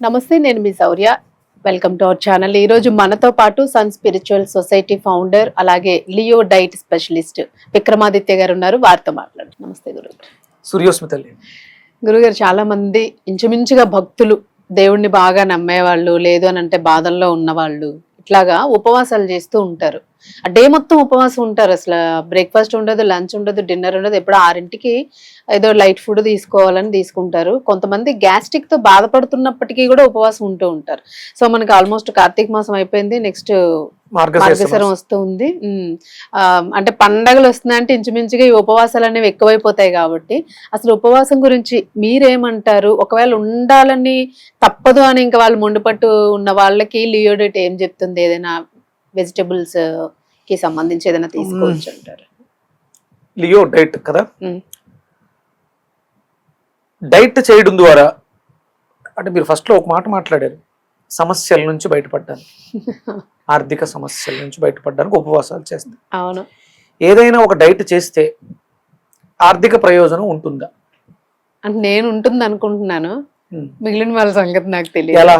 నమస్తే నేను మీ Shourya. Welcome to our channel ఈ రోజు మనతో పాటు సన్ స్పిరిచువల్ సొసైటీ ఫౌండర్ అలాగే లియో డైట్ స్పెషలిస్ట్ విక్రమాదిత్య గారు ఉన్నారు. వారితో మాట్లాడు. నమస్తే గురు సూర్యోస్మి తల్లి గురుగారు చాలా మంది ఇంచుమించుగా భక్తులు దేవుణ్ణి బాగా నమ్మేవాళ్ళు లేదు అని అంటే బాధల్లో ఉన్నవాళ్ళు ఇట్లాగా ఉపవాసాలు చేస్తూ ఉంటారు. ఆ డే మొత్తం ఉపవాసం ఉంటారు అసలు. బ్రేక్ఫాస్ట్ ఉండదు లంచ్ ఉండదు డిన్నర్ ఉండదు. ఎప్పుడు ఆరింటికి ఏదో లైట్ ఫుడ్ తీసుకోవాలని తీసుకుంటారు. కొంతమంది గ్యాస్ట్రిక్తో బాధపడుతున్నప్పటికీ కూడా ఉపవాసం ఉంటూ ఉంటారు. సో మనకి ఆల్మోస్ట్ కార్తీక మాసం అయిపోయింది. నెక్స్ట్ మార్గశిరం మార్గశిరం వస్తూ ఉంది ఉమ్, ఆ, అంటే పండగలు వస్తున్నాయంటే ఇంచుమించుగా ఈ ఉపవాసాలు అనేవి ఎక్కువైపోతాయి కాబట్టి అసలు ఉపవాసం గురించి మీరేమంటారు? ఒకవేళ ఉండాలని తప్పదు అని ఇంకా వాళ్ళు మొండిపట్టు ఉన్న వాళ్ళకి లియోడేట్ ఏం చెప్తుంది? ఏదైనా వెజిటబుల్స్కి సంబంధించి ఏదైనా తీసుకోవచ్చు అంటారు. లియో డైట్ కదా? డైట్ చేయడం ద్వారా అంటే మీరు ఫస్ట్లో ఒక మాట మాట్లాడారు సమస్యల నుంచి బయటపడ్డాను ఆర్థిక సమస్యల నుంచి బయటపడడానికి ఉపవాసాలు చేస్తాను అవును. ఏదైనా ఒక డైట్ చేస్తే ఆర్థిక ప్రయోజనం ఉంటుందా? అంటే నేను ఉంటుంది అనుకుంటున్నాను. మిగిలిన వాళ్ళ సంగతి నాకు తెలియదు. ఎలా?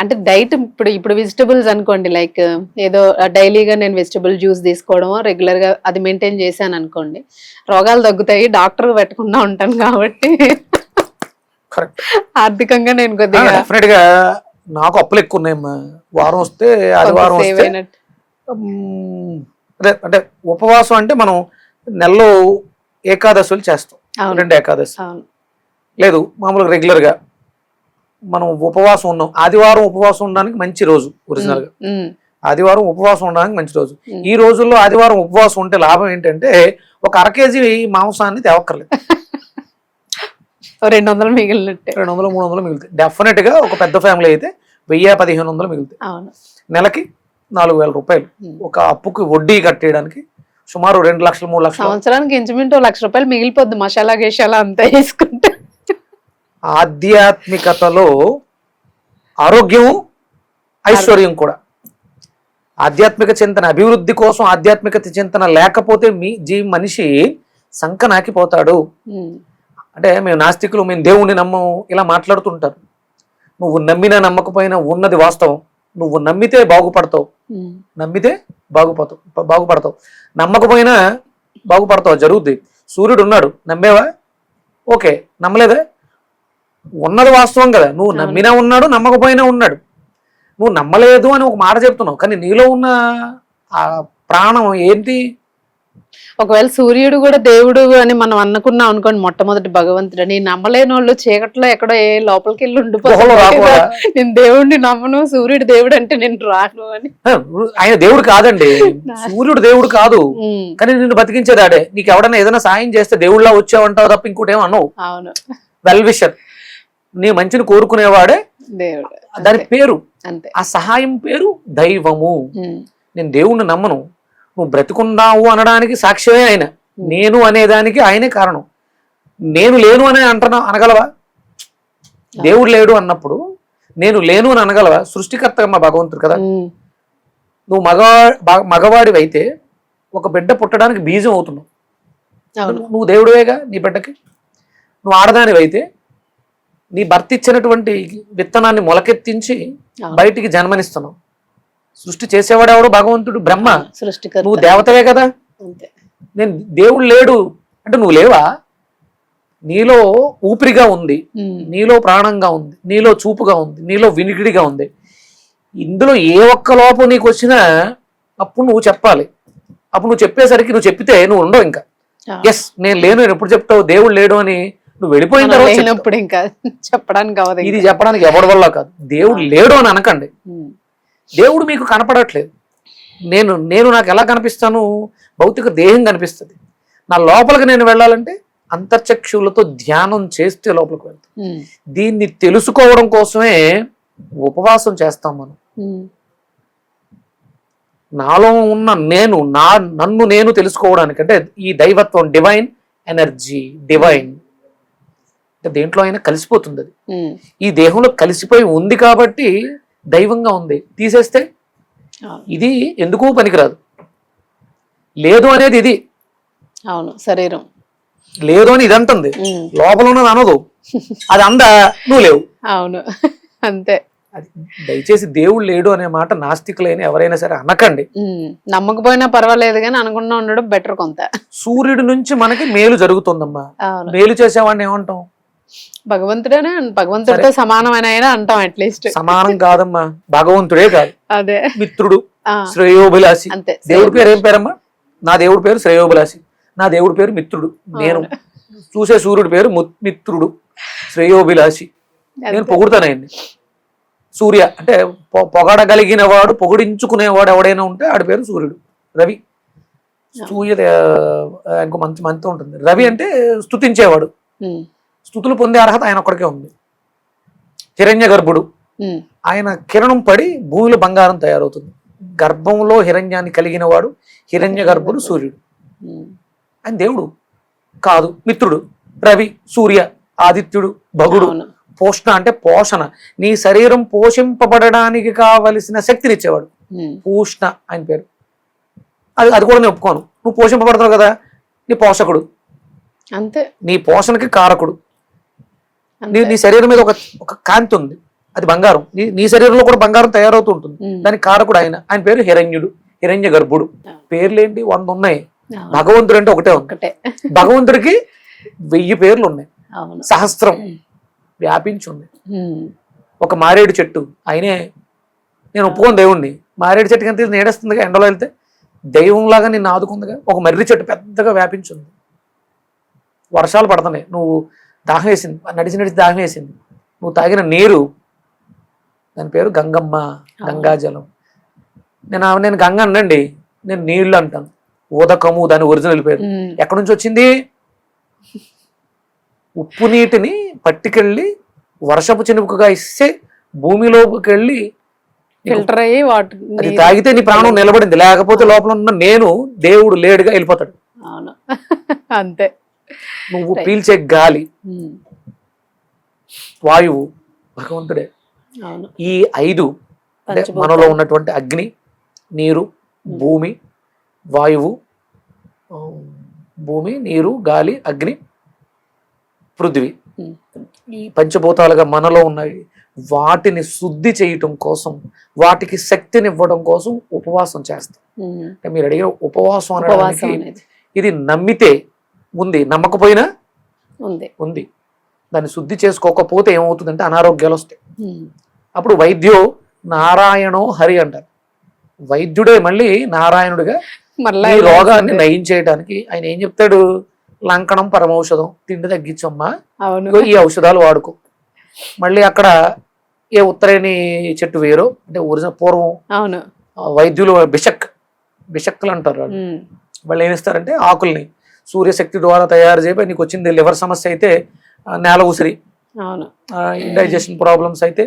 అంటే డైట్ ఇప్పుడు ఇప్పుడు వెజిటబుల్స్ అనుకోండి లైక్ ఏదో డైలీగా నేను వెజిటబుల్ జ్యూస్ తీసుకోవడం రెగ్యులర్గా అది మెయింటైన్ చేశాను అనుకోండి రోగాలు తగ్గుతాయి డాక్టర్ పెట్టకుండా ఉంటాను కాబట్టి. కరెక్ట్ ఆర్థికంగా నేను కొద్దిగా నాకు అప్పులు ఎక్కువ ఉన్నాయమ్మా వారం వస్తే ఆదివారం వస్తే అదే అంటే ఉపవాసం అంటే మనం నెలలో ఏకాదశులు చేస్తాం. రెండు ఏకాదశి లేదు మామూలుగా రెగ్యులర్గా మనం ఉపవాసం ఉన్నాం. ఆదివారం ఉపవాసం ఉండడానికి మంచి రోజు ఒరిజినల్గా ఉమ్, ఆదివారం ఉపవాసం ఉండడానికి మంచి రోజు. ఈ రోజుల్లో ఆదివారం ఉపవాసం ఉంటే లాభం ఏంటంటే ఒక అర కేజీ మాంసాన్ని తేవక్కర్లేదు. రెండు వందలు మిగిలినట్టే. రెండు వందలు మూడు వందలు మిగులుతాయి. డెఫినెట్గా ఒక పెద్ద ఫ్యామిలీ అయితే వెయ్యి పదిహేను వందలు మిగులుతాయి నెలకి నాలుగు వేల రూపాయలు. ఒక అప్పుకి వడ్డీ కట్టేయడానికి సుమారు రెండు లక్షలు మూడు లక్షలు. సంవత్సరానికి ఇంచుమించు లక్ష రూపాయలు మిగిలిపోద్ది. మసాలా గేషాలా అంతా వేసుకుంటే. ఆధ్యాత్మికతలో ఆరోగ్యము ఐశ్వర్యం కూడా. ఆధ్యాత్మిక చింతన అభివృద్ధి కోసం ఆధ్యాత్మికత చింతన లేకపోతే మీ జీ మనిషి సంకనాకిపోతాడు. అంటే మేము నాస్తికులు మేము దేవుణ్ణి నమ్మం ఇలా మాట్లాడుతుంటారు. నువ్వు నమ్మినా నమ్మకపోయినా ఉన్నది వాస్తవం. నువ్వు నమ్మితే బాగుపడతావు. నమ్మితే బాగుపడతావు బాగుపడతావు. నమ్మకపోయినా బాగుపడతావు జరుగుద్ది. సూర్యుడు ఉన్నాడు నమ్మేవా? ఓకే నమ్మలేదా? ఉన్నది వాస్తవం కదా. నువ్వు. నమ్మినా ఉన్నాడు నమ్మకపోయినా ఉన్నాడు. నువ్వు నమ్మలేదు అని ఒక మాట చెప్తున్నావు. కానీ నీలో ఉన్న ఆ ప్రాణం ఏంటి? ఒకవేళ సూర్యుడు కూడా దేవుడు అని మనం అనుకున్నాం అనుకోండి మొట్టమొదటి భగవంతుడు నేను నమ్మలేని వాళ్ళు చీకట్లో ఎక్కడో ఏ లోపలికి వెళ్ళి? ఉండిపోతారు. నేను దేవుడిని నమ్మను సూర్యుడు దేవుడు అంటే నేను రాను అని. ఆయన దేవుడు కాదండి. సూర్యుడు దేవుడు కాదు. కానీ నిన్ను బతికించేది ఆడే నీకు ఎవడన్నా ఏదైనా సాయం చేస్తే దేవుళ్ళ వచ్చావంటావు తప్ప ఇంకోటి అనవు. అవును. వెల్ విషర్ నీ మంచిని కోరుకునేవాడే? దేవుడు. దాని పేరు. అంతే. ఆ సహాయం పేరు దైవము. నేను దేవుణ్ణి నమ్మను. నువ్వు బ్రతికున్నావు అనడానికి సాక్ష్యమే ఆయన. నేను అనేదానికి ఆయనే కారణం. నేను లేను అని అంటున్నా అనగలవా? దేవుడు లేడు అన్నప్పుడు నేను లేను అని అనగలవా? సృష్టికర్త మా భగవంతుడు కదా. నువ్వు మగ బ- మగవాడివి అయితే ఒక బిడ్డ పుట్టడానికి బీజం అవుతున్నావు. నువ్వు దేవుడివేగా నీ బిడ్డకి? నువ్వు ఆడదానివి అయితే నీ భర్త ఇచ్చినటువంటి విత్తనాన్ని మొలకెత్తించి. బయటికి జన్మనిస్తున్నావు. సృష్టి చేసేవాడెవడు భగవంతుడు బ్రహ్మ. సృష్టికర్త. నువ్వు దేవతవే కదా. నేను దేవుడు లేడు. అంటే నువ్వు లేవా? నీలో ఊపిరిగా ఉంది. నీలో ప్రాణంగా ఉంది. నీలో చూపుగా ఉంది. నీలో వినికిడిగా ఉంది. ఇందులో ఏ ఒక్క లోపం నీకు వచ్చినా అప్పుడు నువ్వు చెప్పాలి. అప్పుడు నువ్వు చెప్పేసరికి నువ్వు చెప్పితే నువ్వు ఉండవు ఇంకా. ఎస్ నేను లేను. నేను ఎప్పుడు చెప్తావు? దేవుడు లేడు అని నువ్వు వెళ్ళిపోయిన తర్వాత. లేనప్పుడు ఇంకా చెప్పడానికి అవదు ఇది. చెప్పడానికి ఎవరి వల్ల కాదు. దేవుడు లేడు అని అనకండి. దేవుడు మీకు కనపడట్లేదు. నేను నేను నాకు ఎలా కనిపిస్తాను? భౌతిక దేహం కనిపిస్తుంది. నా లోపలికి నేను వెళ్ళాలంటే అంతర్చక్షులతో ధ్యానం చేస్తే లోపలికి వెళ్తాను ఉమ్, దీన్ని తెలుసుకోవడం కోసమే ఉపవాసం చేస్తాం మనం. నాలో ఉన్న నేను నా నన్ను నేను తెలుసుకోవడానికి అంటే ఈ దైవత్వం డివైన్ ఎనర్జీ డివైన్ అంటే దేంట్లో అయినా కలిసిపోతుంది అది. ఈ దేహంలో కలిసిపోయి ఉంది కాబట్టి దైవంగా ఉంది. తీసేస్తే. ఇది ఎందుకు పనికిరాదు. లేదు అనేది ఇది. అవును శరీరం. లేదు అని ఇది అంటుంది లోపల ఉన్నది అనదు. అది అంద? నువ్వు లేవు. అవును అంతే. అది దయచేసి దేవుడు లేడు అనే మాట నాస్తికులైన ఎవరైనా సరే అనకండి. నమ్మకపోయినా పర్వాలేదు కానీ అనుకున్నా ఉండడం బెటర్ కొంత. సూర్యుడి నుంచి మనకి మేలు జరుగుతుందమ్మా. మేలు చేసేవాడిని ఏమంటాం? భగవంతుడేనే? భగవంతుడితో సమానమైన అంటాం అట్లీస్ట్ సమానం కాదమ్మా. భగవంతుడే కాదు. అదే. మిత్రుడు. శ్రేయోభిలాషి. అంతే. దేవుడి పేరు ఏం పేరమ్మా? నా దేవుడి పేరు శ్రేయోభిలాషి. నా దేవుడి పేరు మిత్రుడు. నేను చూసే సూర్యుడి పేరు మిత్రుడు. శ్రేయోభిలాషి. నేను. పొగుడుతానండి సూర్య అంటే పొగడగలిగిన వాడు పొగిడించుకునేవాడు ఎవడైనా ఉంటే ఆడి పేరు సూర్యుడు. రవి. సూర్య ఇంకో మంచి మంచి ఉంటుంది. రవి అంటే స్తుతించేవాడు. ఉమ్, స్థుతులు పొందే అర్హత ఆయన ఒక్కడికే ఉంది. హిరణ్య గర్భుడు. ఆయన కిరణం పడి భూమిలో బంగారం తయారవుతుంది. గర్భంలో హిరణ్యాన్ని కలిగిన వాడు హిరణ్య గర్భుడు సూర్యుడు. ఆయన దేవుడు. కాదు మిత్రుడు. రవి సూర్య ఆదిత్యుడు భగుడు. పోషణ అంటే పోషణ. నీ శరీరం పోషింపబడడానికి కావలసిన శక్తినిచ్చేవాడు పూష్ణ ఆయన పేరు. అది అది కూడా నేను ఒప్పుకోను. నువ్వు పోషింపబడతావు కదా నీ పోషకుడు. అంతే. నీ పోషణకి కారకుడు. నీ నీ శరీరం మీద ఒక ఒక కాంతి ఉంది. అది బంగారం. నీ నీ శరీరంలో కూడా బంగారం తయారవుతూ ఉంటుంది దానికి కారకుడు ఆయన. ఆయన పేరు హిరణ్యుడు. హిరణ్య గర్భుడు. పేర్లేంటి? వంద ఉన్నాయి. భగవంతుడు అంటే ఒకటే ఉంది. ఒకటే. భగవంతుడికి వెయ్యి పేర్లు ఉన్నాయి సహస్రం వ్యాపించి ఉంది ఒక మారేడు చెట్టు. ఆయనే నేను ఒప్పుకోను దేవుణ్ణి. మారేడు చెట్టు కంటే నేడేస్తుందిగా ఎండలో వెళ్తే దైవంలాగా నిన్ను ఆదుకుందిగా. ఒక మర్రి చెట్టు పెద్దగా వ్యాపించింది. వర్షాలు పడుతున్నాయి. నువ్వు దాహం వేసింది నడిచి నడిచి దాహం వేసింది నువ్వు తాగిన నీరు దాని పేరు గంగమ్మ గంగాజలం. నేను నేను గంగ అనండి నేను నీళ్ళు అంటాను. ఉదకము దాని ఒరిజినల్ పేరు. ఎక్కడి నుంచి వచ్చింది? ఉప్పు నీటిని పట్టుకెళ్ళి వర్షపు చినుకుగా ఇస్తే భూమిలోకి వెళ్ళి ఫిల్టర్ అయ్యి వాటర్ అది తాగితే నీ ప్రాణం నిలబడింది. లేకపోతే లోపల ఉన్న నేను దేవుడు లేడుగా వెళ్ళిపోతాడు. అవును. అంతే. నువ్వు. పీల్చే గాలి ఉమ్, వాయువు భగవంతుడే. ఈ ఐదు. మనలో ఉన్నటువంటి అగ్ని నీరు భూమి వాయువు భూమి నీరు గాలి అగ్ని పృథ్వీ. ఉమ్, ఈ పంచభూతాలుగా మనలో ఉన్నాయి. వాటిని శుద్ధి చేయటం కోసం వాటికి శక్తిని ఇవ్వడం కోసం ఉపవాసం చేస్తాం. మీరు అడిగిన ఉపవాసం అనడానికి అనేది. ఇది నమ్మితే ఉంది. నమ్మకపోయినా ఉంది. ఉంది. దాన్ని శుద్ధి చేసుకోకపోతే ఏమవుతుందంటే అనారోగ్యాలు వస్తాయి. అప్పుడు వైద్యో నారాయణో హరి అంటారు. వైద్యుడే మళ్ళీ నారాయణుడిగా మళ్ళా రోగాన్ని. నయం చేయడానికి ఆయన ఏం చెప్తాడు? లంకణం పరమౌషధం తిండి తగ్గించమ్మా. అవును. ఈ ఔషధాలు వాడుకో. మళ్ళీ అక్కడ ఏ ఉత్తరేణి చెట్టు వేరో అంటే ఒరిజినల్ పూర్వం అవును. వైద్యులు బిషక్ బిషక్లు అంటారు వాళ్ళు. ఉమ్, వాళ్ళు ఏం ఇస్తారంటే ఆకుల్ని సూర్యశక్తి ద్వారా తయారు చేయబోయి నీకు వచ్చింది లివర్ సమస్య అయితే నేల ఉసిరి ఇండైజెషన్ ప్రాబ్లమ్స్ అయితే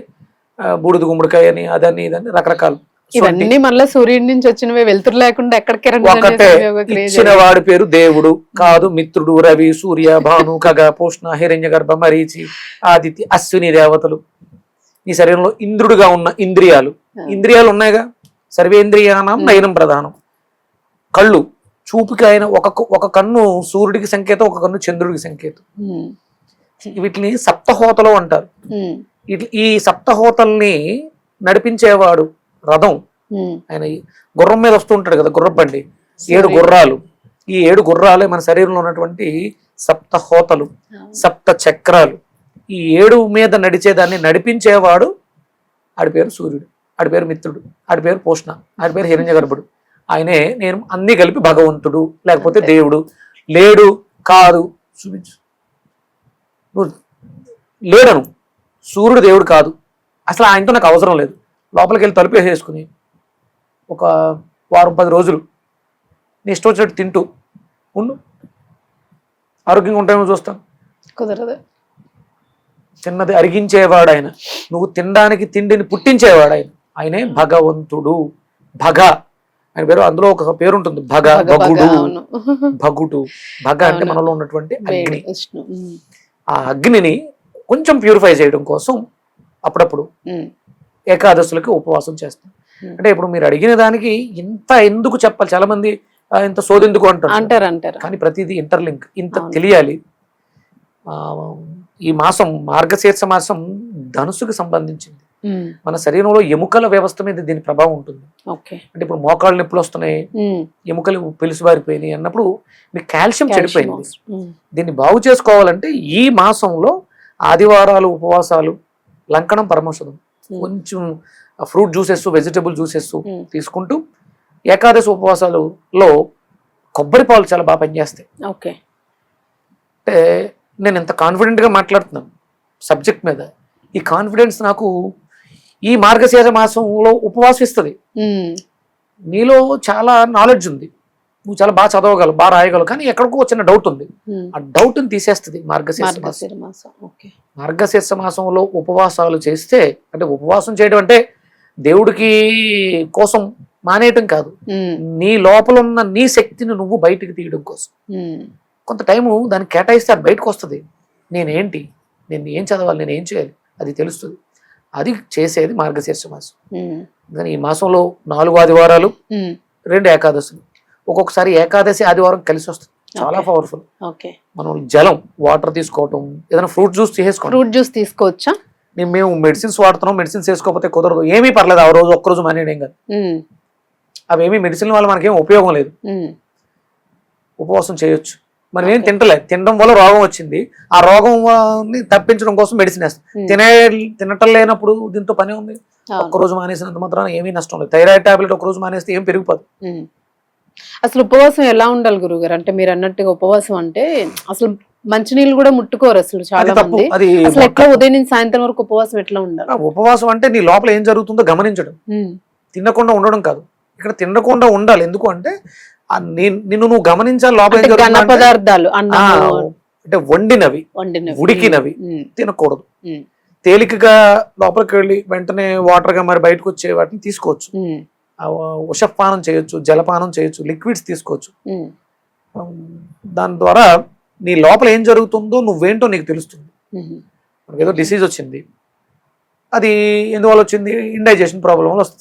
బూడిద గుమ్మడికాయ అని అదని ఇదని రకరకాలు. ఇవన్నీ మళ్ళీ సూర్యుడి నుంచి వచ్చినవే వెలుతురు లేకుండా ఎక్కడ కిరణ్ ఒకటే ఇచ్చిన వాడి పేరు దేవుడు కాదు మిత్రుడు రవి సూర్య భాను ఖగ పోష్ణ హిరణ్య గర్భ మరీచి ఆదిత్య అశ్విని దేవతలు. నీ శరీరంలో ఇంద్రుడుగా ఉన్న ఇంద్రియాలు. ఇంద్రియాలు ఉన్నాయిగా. సర్వేంద్రియానం నయనం ప్రధానం. కళ్ళు చూపుకి ఆయన ఒక ఒక కన్ను సూర్యుడికి సంకేతం ఒక కన్ను చంద్రుడికి సంకేతం. వీటిని సప్తహోతలు అంటారు. ఈ సప్తహోతల్ని నడిపించేవాడు రథం. ఆయన గుర్రం మీద వస్తూ ఉంటాడు కదా గుర్రం బండి. ఏడు గుర్రాలు. ఈ ఏడు గుర్రాలే మన శరీరంలో ఉన్నటువంటి సప్త హోతలు సప్త చక్రాలు. ఈ ఏడు మీద నడిచేదాన్ని నడిపించేవాడు ఆడి పేరు సూర్యుడు ఆడి పేరు మిత్రుడు ఆడి పేరు పోషణ ఆడి పేరు హిరణ్య గర్భుడు ఆయనే నేను అన్ని కలిపి భగవంతుడు లేకపోతే. దేవుడు. లేడు కాదు చూపించు నువ్వు లేడను. సూర్యుడు దేవుడు కాదు. అసలు ఆయనతో నాకు అవసరం లేదు. లోపలికి వెళ్ళి తలుపు వేసేసుకుని ఒక వారం పది రోజులు నీ ఇష్టం వచ్చినట్టు తింటూ ఉండు. ఆరోగ్యంగా ఉంటామో చూస్తాం కుదరదు. తిన్నది అరిగించేవాడు ఆయన. నువ్వు తినడానికి తిండిని పుట్టించేవాడు ఆయన. ఆయనే భగవంతుడు. భగ. ఆయన పేరు అందులో ఒక పేరు ఉంటుంది భగ భగుడు. భగుడు. భగ అంటే. మనలో ఉన్నటువంటి అగ్ని. ఆ అగ్నిని కొంచెం ప్యూరిఫై చేయడం కోసం అప్పుడప్పుడు ఏకాదశులకి ఉపవాసం చేస్తాం. అంటే ఇప్పుడు మీరు అడిగిన దానికి ఇంత ఎందుకు చెప్పాలి? చాలా మంది "ఆ, ఇంత సోదెందుకు అంటారు అంటారు అంటారు. కానీ ప్రతిదీ ఇంటర్లింక్ ఇంత. తెలియాలి. ఆ, ఈ మాసం మార్గశీర్ష మాసం ధనుసుకు సంబంధించింది. మన శరీరంలో ఎముకల వ్యవస్థ మీద దీని ప్రభావం ఉంటుంది. ఓకే. అంటే ఇప్పుడు మోకాళ్ళు నొప్పులు వస్తున్నాయి ఎముకలు పిలుసుబారిపోయినాయి అన్నప్పుడు మీకు కాల్షియం చెడిపోయింది. దీన్ని బాగు చేసుకోవాలంటే ఈ మాసంలో ఆదివారాలు ఉపవాసాలు లంకణం పరమశుధం ఉమ్, కొంచెం ఫ్రూట్ జ్యూసెస్ వెజిటబుల్ జ్యూసెస్ తీసుకుంటూ ఏకాదశి ఉపవాసాలలో కొబ్బరి పాలు చాలా బాగా పనిచేస్తాయి. ఓకే. అంటే నేను ఎంత కాన్ఫిడెంట్గా మాట్లాడుతున్నాను సబ్జెక్ట్ మీద. ఈ కాన్ఫిడెన్స్ నాకు ఈ మార్గశీర మాసంలో ఉపవాసం ఇస్తుంది. నీలో చాలా నాలెడ్జ్ ఉంది. నువ్వు చాలా బాగా చదవగలవు బాగా రాయగలవు కానీ ఎక్కడికో చిన్న డౌట్ ఉంది. ఆ డౌట్ని తీసేస్తుంది మార్గశీర్ష మాసం. మార్గశీర్ష మాసంలో ఉపవాసాలు చేస్తే అంటే ఉపవాసం చేయడం అంటే దేవుడికి కోసం మానేయటం కాదు. నీ లోపల ఉన్న నీ శక్తిని నువ్వు బయటికి తీయడం కోసం. కొంత టైము దానికి కేటాయిస్తే అది బయటకు వస్తుంది. నేనేంటి? నేను ఏం చదవాలి? నేను ఏం చేయాలి? అది తెలుస్తుంది. అది చేసేది మార్గశీర్ష మాసం. కానీ ఈ మాసంలో నాలుగు ఆదివారాలు రెండు ఏకాదశులు. ఒక్కొక్కసారి ఏకాదశి ఆదివారం కలిసి వస్తుంది. చాలా. Powerful okay. మనం జలం వాటర్ తీసుకోవటం ఏదైనా ఫ్రూట్ జ్యూస్ చేసుకోవడం ఫ్రూట్ జ్యూస్ తీసుకోవచ్చా? నేను మేము మెడిసిన్స్ వాడుతున్నాం మెడిసిన్స్ వేసుకోకపోతే కుదరదు. ఏమీ పర్లేదు ఆ రోజు ఒక్కరోజు మానేయడం కాదు. ఉమ్, అవి ఏమీ మెడిసిన్ వల్ల మనకేం ఉపయోగం లేదు. ఉపవాసం చేయొచ్చు. మనం ఏం Okay. తింటలేదు తినడం వల్ల రోగం వచ్చింది. ఆ రోగం తప్పించడం కోసం మెడిసిన్ వేస్తాం. ఉమ్, తినే తినటం లేనప్పుడు దీంతో పని ఉంది. ఒక్క రోజు మానేసినంత మాత్రాన ఏమీ నష్టం లేదు. థైరాయిడ్ టాబ్లెట్ ఒక రోజు మానేస్తే ఏం పెరిగిపోదు. ఉమ్. అసలు ఉపవాసం ఎలా ఉండాలి గురుగారు అంటే మీరు అన్నట్టుగా ఉపవాసం అంటే అసలు మంచినీళ్ళు కూడా ముట్టుకోరు అసలు చాలా తప్పు. మంది. అది అసలు ఎట్లా ఉదయం నుంచి సాయంత్రం వరకు ఉపవాసం ఎట్లా ఉండాలి? ఉపవాసం అంటే నీ లోపల ఏం జరుగుతుందో గమనించడం. ఉమ్, తినకుండా ఉండడం కాదు. ఇక్కడ తినకుండా ఉండాలి. ఎందుకు అంటే నిన్ను నువ్వు గమనించాలి లోపల ఘన పదార్థాలు అంటే వండినవి ఉడికినవి. తినకూడదు. తేలికగా లోపలికి వెళ్ళి వెంటనే వాటర్గా మరి బయటకు వచ్చే వాటిని తీసుకోవచ్చు. ఉషపానం చేయొచ్చు జలపానం చేయొచ్చు లిక్విడ్స్ తీసుకోవచ్చు. దాని ద్వారా నీ లోపల ఏం జరుగుతుందో నువ్వేంటో నీకు తెలుస్తుంది. ఉమ్, మనకి ఏదో డిసీజ్ వచ్చింది. అది ఎందువల్ల వచ్చింది? ఇండైజెషన్ ప్రాబ్లం వల్ల వస్తుంది.